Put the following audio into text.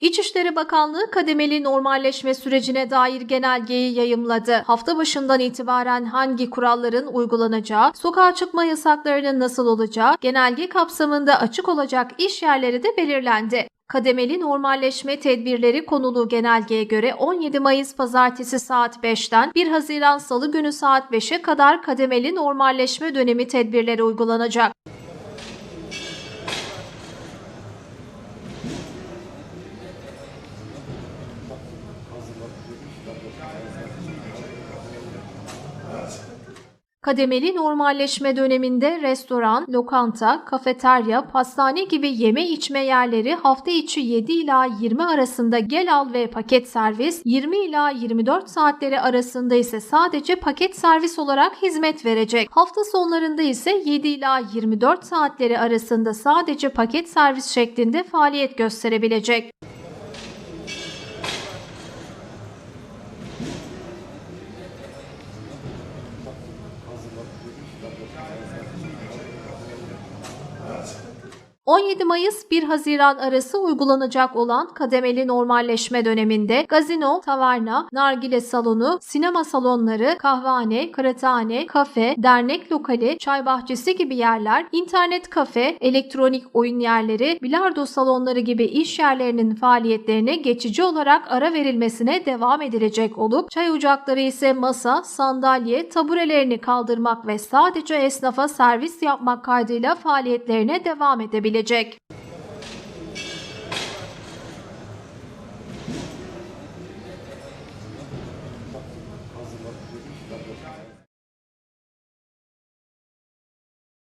İçişleri Bakanlığı kademeli normalleşme sürecine dair genelgeyi yayımladı. Hafta başından itibaren hangi kuralların uygulanacağı, sokağa çıkma yasaklarının nasıl olacağı, genelge kapsamında açık olacak iş yerleri de belirlendi. Kademeli normalleşme tedbirleri konulu genelgeye göre 17 Mayıs pazartesi saat 5'ten 1 Haziran salı günü saat 5'e kadar kademeli normalleşme dönemi tedbirleri uygulanacak. Kademeli normalleşme döneminde restoran, lokanta, kafeterya, pastane gibi yeme içme yerleri hafta içi 7 ila 20 arasında gel al ve paket servis, 20 ila 24 saatleri arasında ise sadece paket servis olarak hizmet verecek. Hafta sonlarında ise 7 ila 24 saatleri arasında sadece paket servis şeklinde faaliyet gösterebilecek. ...17 Mayıs 1 Haziran arası uygulanacak olan kademeli normalleşme döneminde gazino, taverna, nargile salonu, sinema salonları, kahvehane, kıraathane, kafe, dernek lokali, çay bahçesi gibi yerler, internet kafe, elektronik oyun yerleri, bilardo salonları gibi iş yerlerinin faaliyetlerine geçici olarak ara verilmesine devam edilecek olup çay ocakları ise masa, sandalye, taburelerini kaldırmak ve sadece esnafa servis yapmak kaydıyla faaliyetlerine devam edebilecek. edecek.